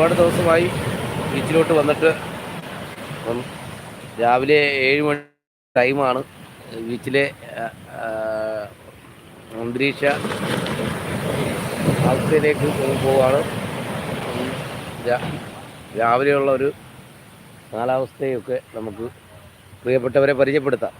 ഒരുപാട് ദിവസമായി ബീച്ചിലോട്ട് വന്നിട്ട് അപ്പം രാവിലെ ഏഴ് മണി ടൈമാണ്. ബീച്ചിലെ അന്തരീക്ഷ അവസ്ഥയിലേക്ക് പോവുകയാണ് രാവിലെയുള്ള ഒരു കാലാവസ്ഥയൊക്കെ നമുക്ക് പ്രിയപ്പെട്ടവരെ പരിചയപ്പെടുത്താം.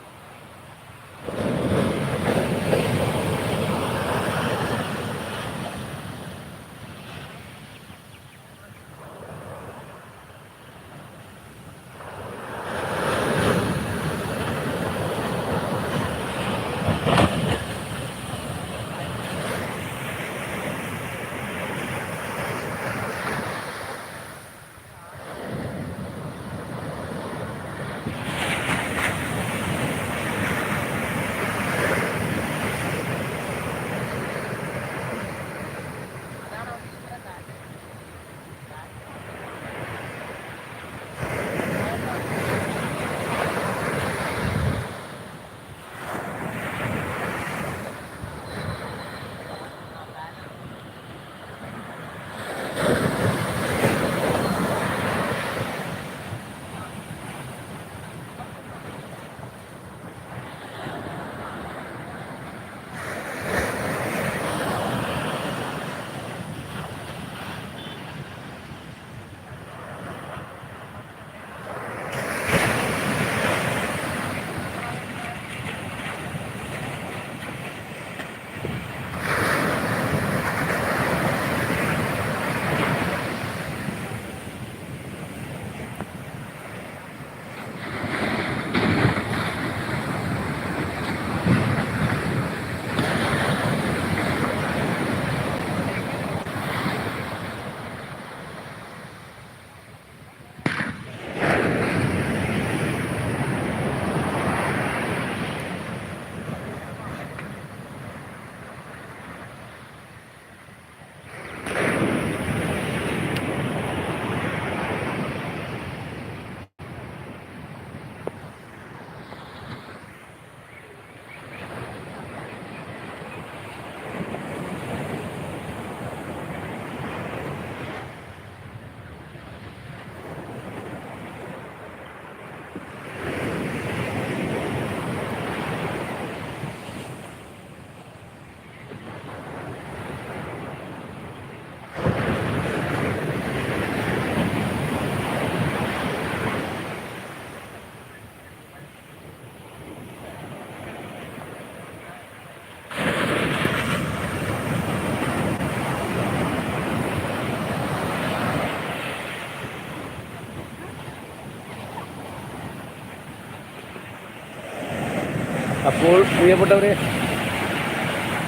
അപ്പോൾ പ്രിയപ്പെട്ടവരെ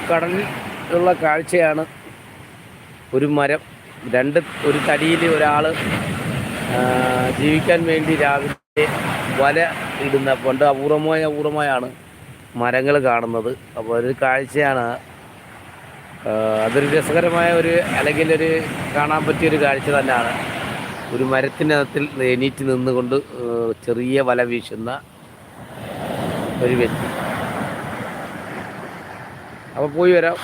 കടലിലുള്ള കാഴ്ചയാണ് ഒരു മരം. രണ്ട് ഒരു തടിയിൽ ഒരാൾ ജീവിക്കാൻ വേണ്ടി രാവിലെ വല ഇടുന്ന പണ്ട് അപൂർവമായ അപൂർവമായാണ് മരങ്ങൾ കാണുന്നത്. അപ്പോൾ ഒരു കാഴ്ചയാണ് അതൊരു രസകരമായ ഒരു അല്ലെങ്കിൽ ഒരു കാണാൻ പറ്റിയൊരു കാഴ്ച തന്നെയാണ്. ഒരു മരത്തിനകത്തിൽ എണീറ്റ് നിന്നുകൊണ്ട് ചെറിയ വല വീശുന്ന ഒരു വ്യക്തി. അപ്പോൾ പോയി വരാം